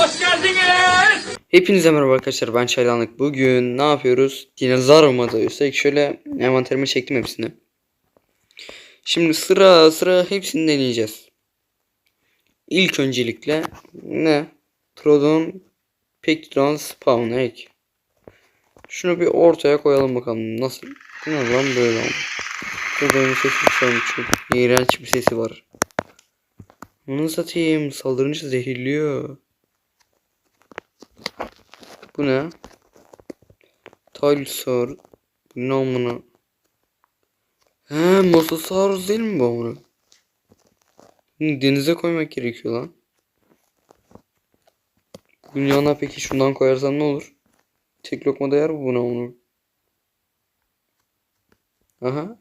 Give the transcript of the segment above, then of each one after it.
Hoş geldiniz. Hepinize merhaba arkadaşlar ben Çaylanlık. Bugün ne yapıyoruz? Dinozor. Üstelik şöyle envanterime çektim hepsini. Şimdi sıra sıra hepsini deneyeceğiz. İlk öncelikle ne? Trodon Pectron Spawn Egg. Şunu bir ortaya koyalım bakalım nasıl. Bu ne lan böyle oldu. Trodon'un sesi şu an çok iğrenç bir sesi var. Onu satayım saldırınca zehirliyor. Bu ne? Bu ne amına? He Mosasaurus değil mi bu amına? Denize koymak gerekiyor lan. Bunun yanına peki şundan koyarsam ne olur? Tek lokma değer mi buna amına? Aha.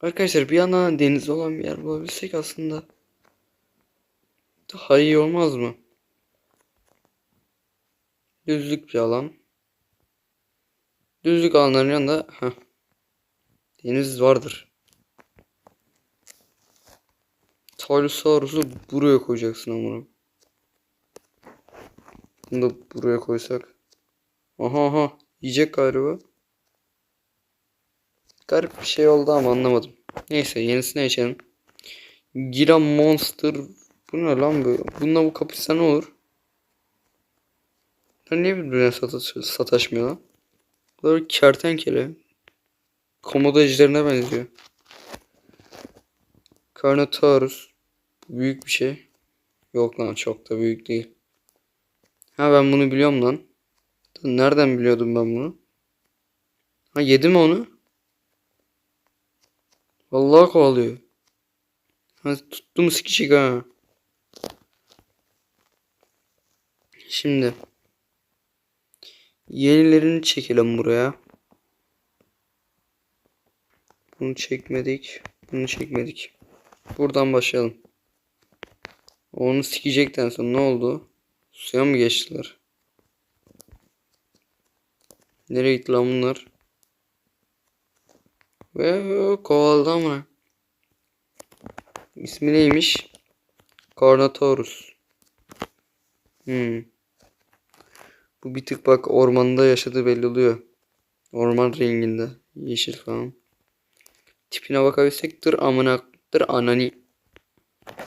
Arkadaşlar bir yandan deniz olan bir yer bulabilsek aslında daha iyi olmaz mı? Düzlük bir alan. Düzlük alanların yanında heh, deniz vardır. Tylosaurus'u buraya koyacaksın amına. Bunu da buraya koysak. Aha aha yiyecek galiba. Garip bir şey oldu ama anlamadım. Neyse yenisine geçelim. Gira Monster. Bu ne lan böyle? Bununla bu kapışsa ne olur? Bunlar niye birbirine sataş sataşmıyor lan? Bunlar kertenkele. Komodo ejderine benziyor. Carnotaurus. Büyük bir şey. Yok lan çok da büyük değil. Ha ben bunu biliyorum lan. Nereden biliyordum ben bunu? Ha yedi mi onu? Vallahi kovalıyor. Ha tuttum sikişik ha. Şimdi Yenilerini çekelim buraya. Bunu çekmedik. Bunu çekmedik. Buradan başlayalım. Onu sikecekten sonra ne oldu? Suya mı geçtiler? Nereye gitti lan bunlar? Ve kovaladı ama. İsmi neymiş? Carnotaurus. Hmm. Bu bir tık bak ormanda yaşadığı belli oluyor. Orman renginde. Yeşil falan. Tipine bakabilsek dır amına dır anani.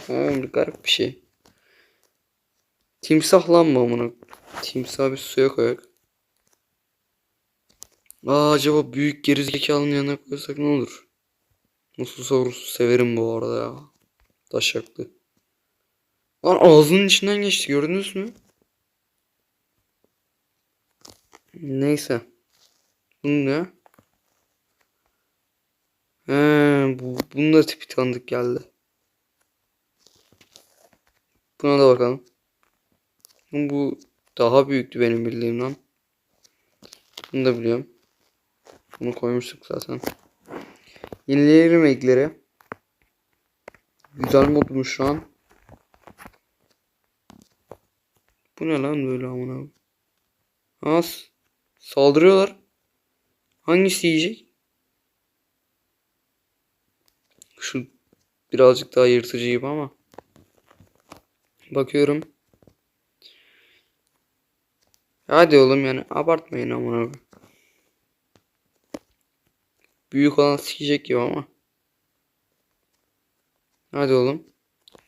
Ha, garip bir şey. Timsah lan mı amına? Timsah bir suya koyak. Aa acaba büyük gerizekalının yanına koysak ne olur? Mosasaurus'u severim bu arada ya. Taşaklı. Lan ağzının içinden geçti gördünüz mü? Neyse. Bu ne? He, bu, bunun da tipi tanıdık geldi. Buna da bakalım. Bu daha büyüktü benim bildiğim lan. Bunu da biliyorum. Bunu koymuştuk zaten. Yenileyelim ekleri. Güzel modmuş şu an. Bu ne lan böyle amına? Az. Saldırıyorlar. Hangisi yiyecek? Şu birazcık daha yırtıcı gibi ama. Bakıyorum. Hadi oğlum yani abartmayın amına. Büyük olan sikecek gibi ama. Hadi oğlum.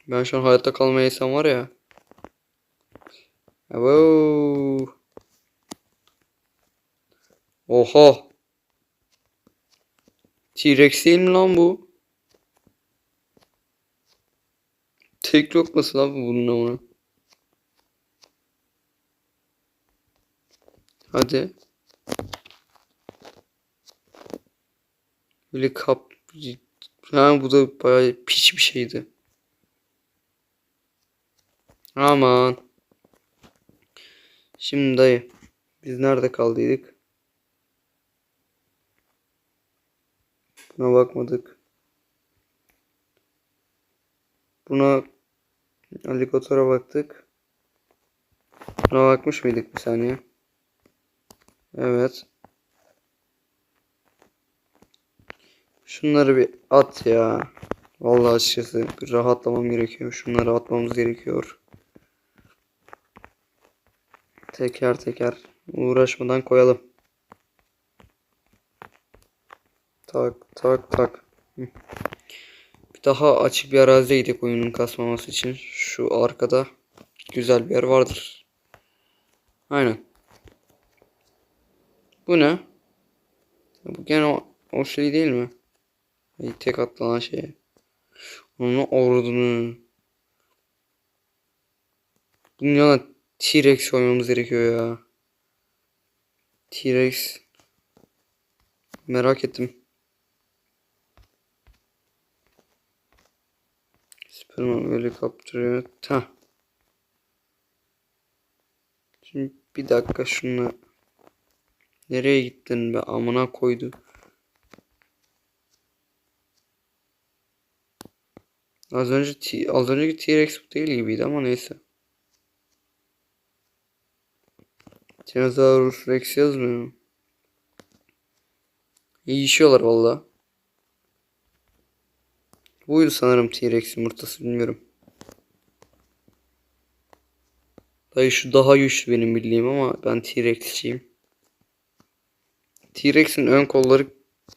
Ben şu an hayatta kalmaya var ya. Wow. Oha. T-Rex değil mi lan bu? Tek lokması lan bu bunun ama. Hadi. Böyle kap... Ha bu da bayağı piç bir şeydi. Aman. Şimdi dayı. Biz nerede kaldıydık? Buna bakmadık. Buna aligatora baktık. Buna bakmış mıydık bir saniye? Evet. Şunları bir at ya. Vallahi açıkçası bir rahatlamam gerekiyor. Şunları atmamız gerekiyor. Teker teker uğraşmadan koyalım. Tak tak tak. Bir daha açık bir araziye gidip oyunun kasmaması için şu arkada güzel bir yer vardır. Aynen. Bu ne? Bu gene o, o şey değil mi? Tek atlanan şey. Onun ordunu. Bunun T-Rex koymamız gerekiyor ya. T-Rex. Merak ettim. Superman helikopteri. Ta. Şimdi bir dakika şunu. Nereye gittin be amına koydu. Az önce az önceki T-Rex değil gibiydi ama neyse. Tyrannosaurus Rex yazmıyor. İyi işiyorlar valla. Buydu sanırım T-Rex yumurtası bilmiyorum. Dayı şu daha güçlü benim bildiğim ama ben T-Rex'çiyim. T-Rex'in ön kolları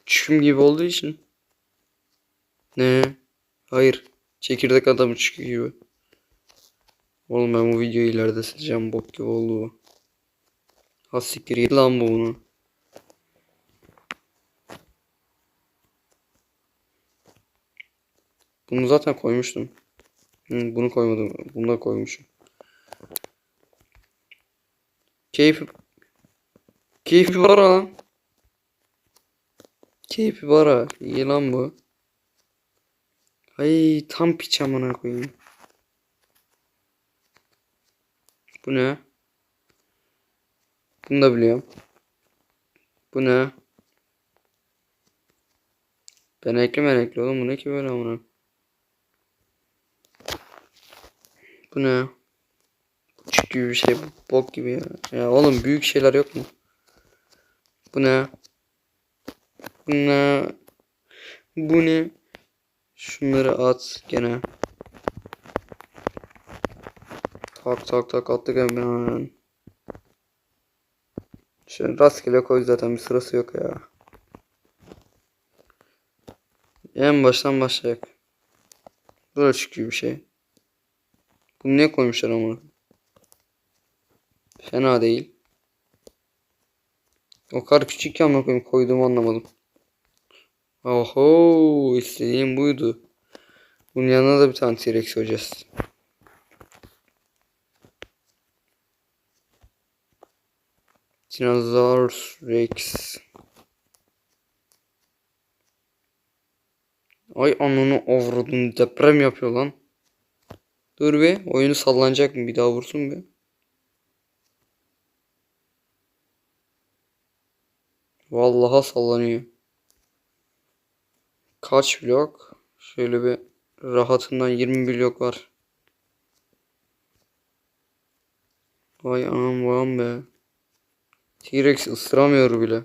çüm gibi olduğu için. Ne? Hayır. Çekirdek adamı çıkıyor gibi. Oğlum ben bu videoyu ileride sileceğim bok gibi oldu bu. Ha siktir git lan bu bunu. Bunu zaten koymuştum. Bunu koymadım. Bunu da koymuşum. Keyfi Keyfi var lan. Keyfi var ha. İyi lan bu. Ay tam piç amına koyayım. Bu ne? Bunu da biliyorum. Bu ne? Ben ekli menekli oğlum bu ne ki böyle amına? Bu ne? Küçük gibi bir şey bok gibi ya. Ya oğlum büyük şeyler yok mu? Bu ne? Bu ne? Bu ne? Şunları at gene. Tak tak tak attık hemen. Şöyle rastgele koy zaten bir sırası yok ya. En baştan başlayak. Böyle çıkıyor bir şey. Bunu niye koymuşlar ama? Fena değil. O kadar küçükken mi koyayım koyduğumu anlamadım. Oho istediğim buydu. Bunun yanına da bir tane T-Rex koyacağız. Tyrannosaurus Rex. Ay ananı avradını deprem yapıyor lan. Dur bir oyunu sallanacak mı bir daha vursun bir. Vallahi sallanıyor. Kaç blok? Şöyle bir rahatından 20 blok var. Vay anam vay be. T-Rex ısıramıyor bile.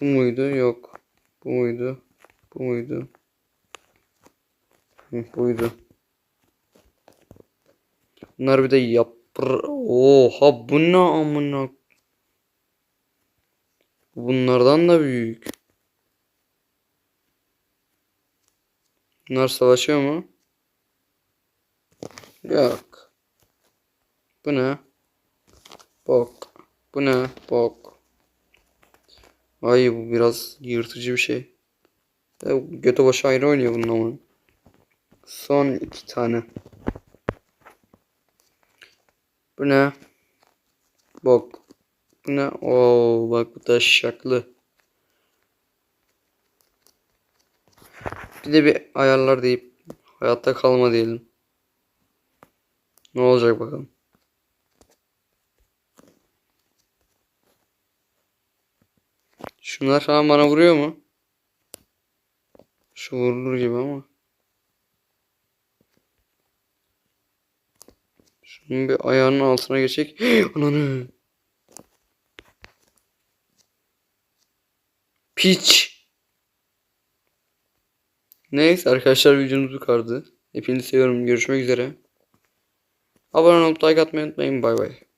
Bu muydu? Yok. Bu muydu? Bu muydu? Hı, buydu. Bunlar bir de yapır. Oha bu ne amına. Bunlardan da büyük. Bunlar savaşıyor mu? Yok. Bu ne? Bok. Bu ne? Bok. Ay bu biraz yırtıcı bir şey. Ya, götü başı ayrı oynuyor bunun ama. Son iki tane. Bu ne? Bok. Bu ne? Oo bak bu da şaklı. Bir de bir ayarlar deyip hayatta kalma diyelim. Ne olacak bakalım. Şunlar falan bana vuruyor mu? Şu vurulur gibi ama. Şunun bir ayağının altına geçecek. Ananı. Piç. Neyse arkadaşlar videomuz bu kadardı. Hepinizi seviyorum. Görüşmek üzere. Abone olup like atmayı unutmayın. Bay bay.